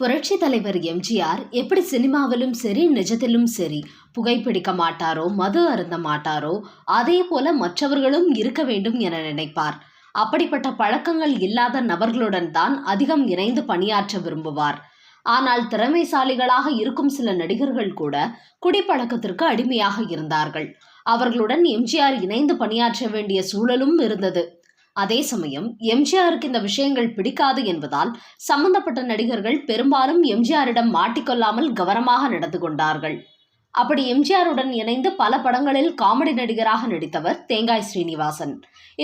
புரட்சி தலைவர் எம்ஜிஆர் எப்படி சினிமாவிலும் சரி நிஜத்திலும் சரி புகைப்பிடிக்க மாட்டாரோ மது அருந்த மாட்டாரோ அதே போல மற்றவர்களும் இருக்க வேண்டும் என நினைப்பார். அப்படிப்பட்ட பழக்கங்கள் இல்லாத நபர்களுடன் தான் அதிகம் இணைந்து பணியாற்ற விரும்புவார். ஆனால் திறமைசாலிகளாக இருக்கும் சில நடிகர்கள் கூட குடிப்பழக்கத்திற்கு அடிமையாக இருந்தார்கள். அவர்களுடன் எம்ஜிஆர் இணைந்து பணியாற்ற வேண்டிய சூழலும் இருந்தது. அதே சமயம் எம்ஜிஆருக்கு இந்த விஷயங்கள் பிடிக்காது என்பதால் சம்பந்தப்பட்ட நடிகர்கள் பெரும்பாலும் எம்ஜிஆரிடம் மாட்டிக்கொள்ளாமல் கவனமாக நடந்து கொண்டார்கள். அப்படி எம்ஜிஆருடன் இணைந்து பல படங்களில் காமெடி நடிகராக நடித்தவர் தேங்காய் ஸ்ரீனிவாசன்.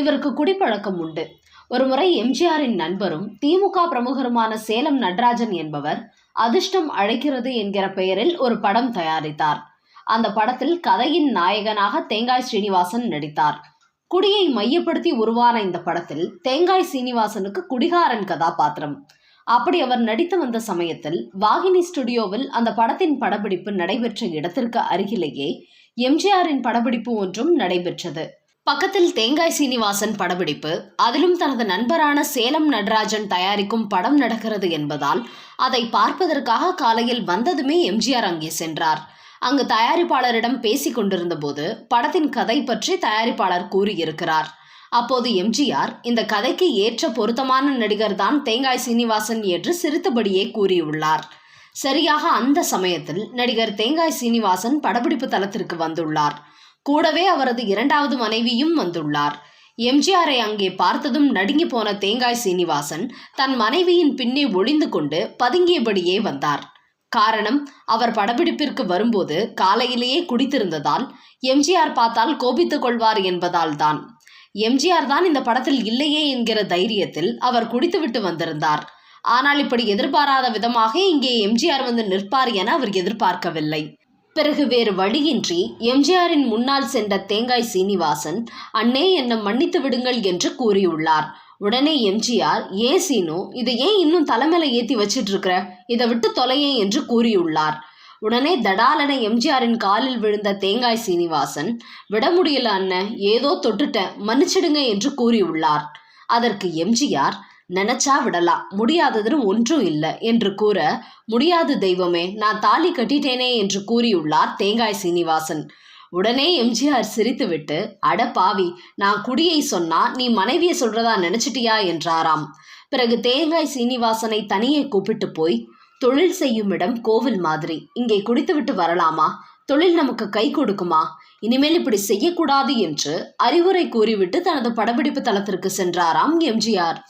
இவருக்கு குடிப்பழக்கம் உண்டு. ஒருமுறை எம்ஜிஆரின் நண்பரும் திமுக பிரமுகருமான சேலம் நடராஜன் என்பவர் அதிர்ஷ்டம் அழைக்கிறது என்கிற பெயரில் ஒரு படம் தயாரித்தார். அந்த படத்தில் கதையின் நாயகனாக தேங்காய் ஸ்ரீனிவாசன் நடித்தார். குடியை மையப்படுத்தி உருவான இந்த படத்தில் தேங்காய் சீனிவாசனுக்கு குடிகாரன் கதாபாத்திரம். அப்படி அவர் நடித்து வந்த சமயத்தில் வாகினி ஸ்டுடியோவில் அந்த படத்தின் படப்பிடிப்பு நடைபெற்ற இடத்திற்கு அருகிலேயே எம்ஜிஆரின் படப்பிடிப்பு ஒன்றும் நடைபெற்றது. பக்கத்தில் தேங்காய் சீனிவாசன் படப்பிடிப்பு அதிலும் தனது நண்பரான சேலம் நடராஜன் தயாரிக்கும் படம் நடக்கிறது என்பதால் அதை பார்ப்பதற்காக காலையில் வந்ததுமே எம்ஜிஆர் அங்கே சென்றார். அங்கு தயாரிப்பாளரிடம் பேசிக் கொண்டிருந்த போது படத்தின் கதை பற்றி தயாரிப்பாளர் கூறியிருக்கிறார். அப்போது எம்ஜிஆர் இந்த கதைக்கு ஏற்ற பொருத்தமான நடிகர் தான் தேங்காய் சீனிவாசன் என்று சிரித்தபடியே கூறியுள்ளார். சரியாக அந்த சமயத்தில் நடிகர் தேங்காய் சீனிவாசன் படப்பிடிப்பு தளத்திற்கு வந்துள்ளார். கூடவே அவரது இரண்டாவது மனைவியும் வந்துள்ளார். எம்ஜிஆரை அங்கே பார்த்ததும் நடுங்கி போன தேங்காய் சீனிவாசன் தன் மனைவியின் பின்னே ஒளிந்து கொண்டு பதுங்கியபடியே வந்தார். காரணம் அவர் படப்பிடிப்பிற்கு வரும்போது காலையிலேயே குடித்திருந்ததால் எம்ஜிஆர் பார்த்தால் கோபித்துக் கொள்வார் என்பதால் தான். எம்ஜிஆர் தான் இந்த படத்தில் இல்லையே என்கிற தைரியத்தில் அவர் குடித்துவிட்டு வந்திருந்தார். ஆனால் இப்படி எதிர்பாராத விதமாக இங்கே எம்ஜிஆர் வந்து நிற்பார் என அவர் எதிர்பார்க்கவில்லை. பிறகு வேறு வழியின்றி எம்ஜிஆரின் முன்னால் சென்ற தேங்காய் சீனிவாசன் அண்ணே என்னை மன்னித்து விடுங்கள் என்று கூறியுள்ளார். உடனே எம்ஜிஆர் ஏன் சீனு இதை ஏன் இன்னும் தலைமையில ஏத்தி வச்சிட்டு இருக்கிற இதை விட்டு தொலையேன் என்று கூறியுள்ளார். உடனே தடாலன எம்ஜிஆரின் காலில் விழுந்த தேங்காய் சீனிவாசன் விட முடியல அண்ணன் ஏதோ தொட்டுட்டேன் மன்னிச்சிடுங்க என்று கூறியுள்ளார். அதற்கு எம்ஜிஆர் நினைச்சா விடலாம் முடியாததுன்னு ஒன்றும் இல்லை என்று கூற முடியாது தெய்வமே நான் தாலி கட்டிட்டேனே என்று கூறியுள்ளார் தேங்காய் சீனிவாசன். உடனே எம்ஜிஆர் சிரித்துவிட்டு அட பாவி நான் குடியை சொன்னா நீ மனைவியை சொல்றதா நினைச்சிட்டியா? என்றாராம். பிறகு தேங்காய் சீனிவாசனை தனியே கூப்பிட்டு போய் தொழில் செய்யும் இடம் கோவில் மாதிரி. இங்கே குடித்துவிட்டு வரலாமா? தொழில் நமக்கு கை கொடுக்குமா? இனிமேல் இப்படி செய்யக்கூடாது என்று அறிவுரை கூறிவிட்டு தனது படப்பிடிப்பு தளத்திற்கு சென்றாராம் எம்ஜிஆர்.